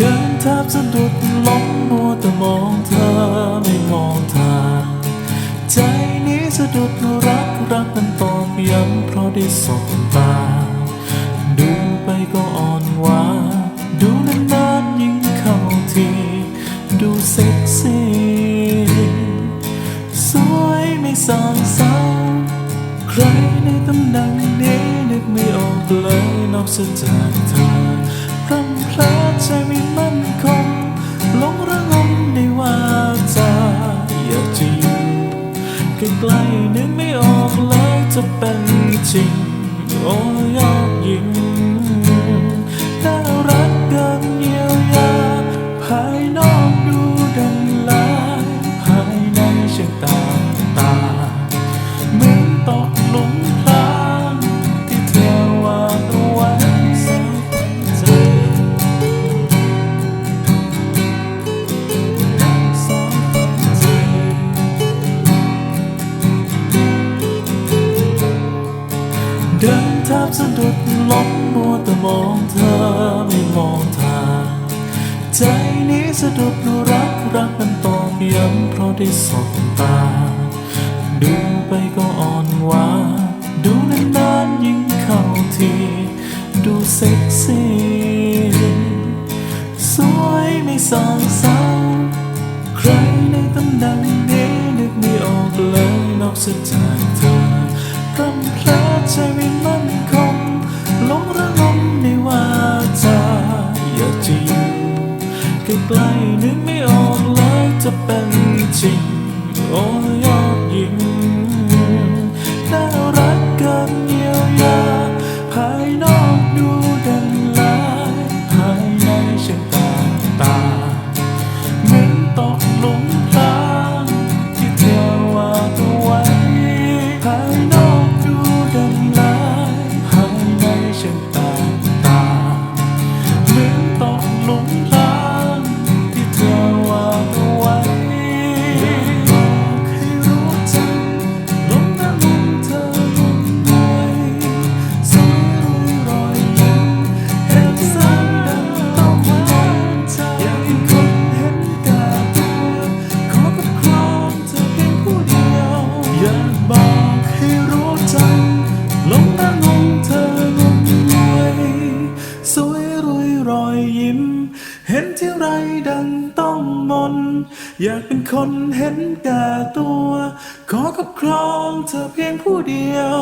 ดินแทบสะดุดล้มมัวแต่มองเธอไม่มองทางใจนี้สะดุดรักรักมันตอกย้ำเพราะได้สบตา ดูไปก็อ่อนหวานดูนานๆยิ่งเข้าที ดูเซ็กซี่สวยไม่สองสาวใครในตำแหน่งนี้นึกไม่ออกเลยนอกจากเธอพรำเพลอ ใกล้ๆนึกไม่ออกแล้วจะเป็นจริง โอ้ยอดยิ้มน่ารักเกินเยียวยา ภายนอกดูดังลายภายในช่างตาตาเหมือนตกหลุมพร เดินแทบสะดุดล้มมัวแต่มองเธอไม่มองทาง ใจนี้สะดุดรักรักมันตอกย้ำเพราะได้สบตา ดูไปก็อ่อนหวานดูนานๆยิ่งเข้าที ดูเซ็กซี่สวยไม่สองสาวใครในตำแหน่งนี้นึกไม่ออกเลยนอกจากเธอพร่ำเพล ใจไม่มั่นคงหลงระงมในว่าจะอยากจะอยู่ใกล้ๆนึกไม่ออกเลยจะเป็นจริงโอ้ย เห็นที่ไรดังต้องมน อยากเป็นคนเห็นแก่ตัว ขอกับครองเธอเพียงผู้เดียว